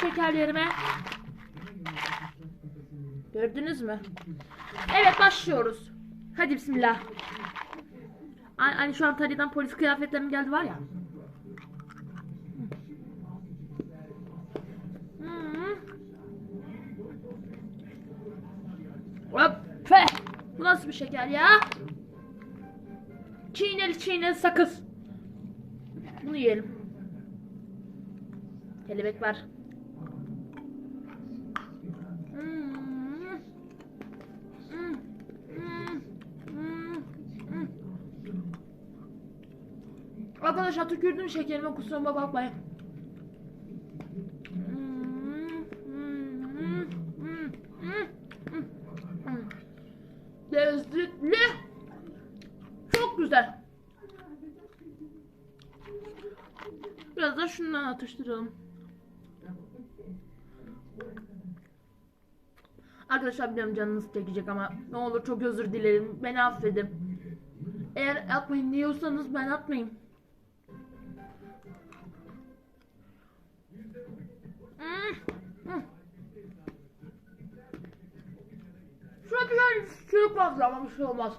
şekerlerime. Gördünüz mü? Evet başlıyoruz. Hadi bismillah. Hani, şu an Tari'den polis kıyafetlerim geldi var ya. Hmm. Hop. Fe. Bu nasıl bir şeker ya? Çiğneli çiğneli sakız. Bunu yiyelim. Kelebek var. Arkadaşlar tükürdüm şekerime kusuruma bakmayın. Lezzetli. Çok güzel. Biraz da şundan atıştıralım. Arkadaşlar biliyorum canınız çekecek ama ne olur çok özür dilerim. Beni affedin. Eğer atmayın diyorsanız ben atmayayım. Şuna biraz çürük fazla ama bir şey olmaz.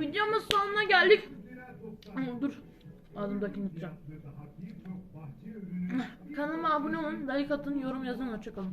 Videomuz sonuna geldik. Hmm, Dur. Ağzımdakini tutacağım. Kanalıma abone olun, like atın, yorum yazın. Hoşçakalın.